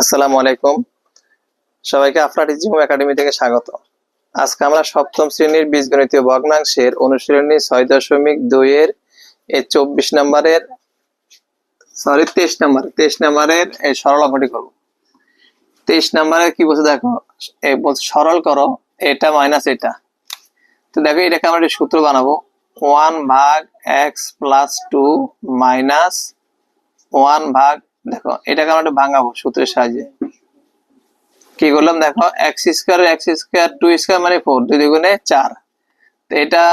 আসসালামু আলাইকুম। সবাইকে আফলাটিক জিম একাডেমি থেকে স্বাগত। আজকে আমরা সপ্তম শ্রেণির বীজগণিতীয় ভগ্নাংশের অনুশীলনী ছয় দশমিক দুই এর এই চব্বিশ নম্বরের সরি তেইশ নম্বর, তেইশ নম্বরের এই সরল অঙ্কটি করব। তেইশ নম্বরে কি বলছে দেখো? এই বলছে, সরল করো, এটা মাইনাস এটা। তো দেখো, এটাকে আমরা একটা সূত্র বানাবো। ওয়ান ভাগ X plus two minus one ভাগ দেখো এটাকে আমরা ভাঙাবো সূত্রের সাহায্যে? কি করলাম? দেখো X square X square two square মানে ফোর দুই দুগুণে চার। এটা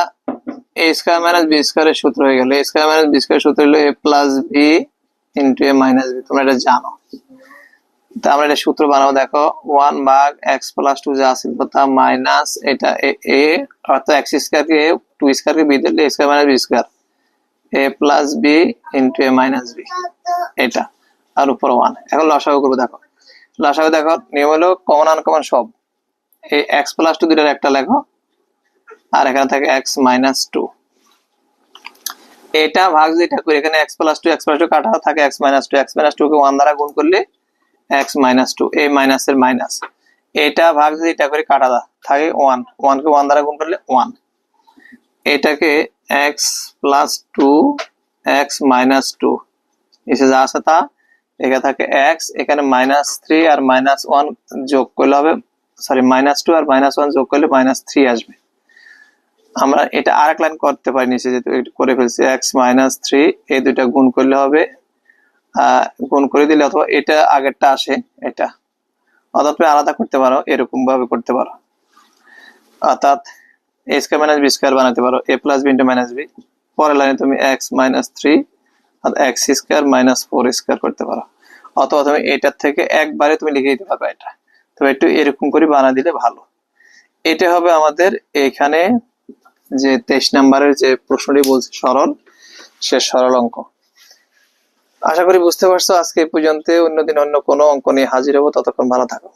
এ স্কোয়ার মাইনাস বি স্কোয়ারের সূত্র হয়ে গেল। A square minus B square সূত্র হলো A plus B into A minus B তোমরা এটা জানো। তো আমরা এটা সূত্র বানাবো, দেখো ওয়ান ভাগ এক্স প্লাস টু যা আছে তা মাইনাস এটা এ অর্থাৎ এক্স স্কোয়ার কে টু স্কোয়ার কে বি দিলে A square minus B square A plus B into A minus B এটা। আর উপর ওয়ান এখন লসাগু করব, দেখো। লসাগু দেখো, নিয়ম হলো কমন আনকমন সব। এই এক্স প্লাস টু দুটার একটা লেখো, আর এখানে থাকে এক্স মাইনাস টু এটা ভাগ যেটা করি এখানে X plus two X plus two কাটা থাকে X minus two X minus two কে ওয়ান দ্বারা গুণ করলে X minus two A minus এর মাইনাস এটা ভাগ যদি এটা করে কাটা থাকে ওয়ান ওয়ান কে ওয়ান দ্বারা গুণ করলে ওয়ান এটাকে X plus two X minus two নিচে যা আছে তা এখানে থাকে এক্স এখানে মাইনাস থ্রি আর মাইনাস ওয়ান যোগ করলে হবে সরি মাইনাস টু আর মাইনাস ওয়ান যোগ করলে মাইনাস থ্রি আসবে। আমরা এটা আর এক লাইন করতে পারি নিচে যেহেতু করে ফেলছি এক্স মাইনাস থ্রি এই দুইটা গুণ করলে হবে গুণ করে দিলে অথবা এটা আগেরটা আসে, এটা। অথবা তুমি আলাদা করতে পারো এরকম ভাবে করতে পারো। অর্থাৎ A square minus B square বানাতে পারো A plus B into minus B পরের লাইনে তুমি X minus three minus four square করতে পারো। অথবা তুমি এটার থেকে একবারে তুমি লিখে দিতে পারবে এটা। তবে একটু এরকম করে বানা দিলে ভালো। এটা হবে আমাদের এখানে যে তেইশ নাম্বারের যে প্রশ্নটি বলছে সরল, সে সরল অঙ্ক। আশা করি বুঝতে পারছ। আজকে এই পর্যন্ত অন্যদিন অন্য কোনো অঙ্ক নিয়ে হাজির হব। ততক্ষণ ভালো থাকো।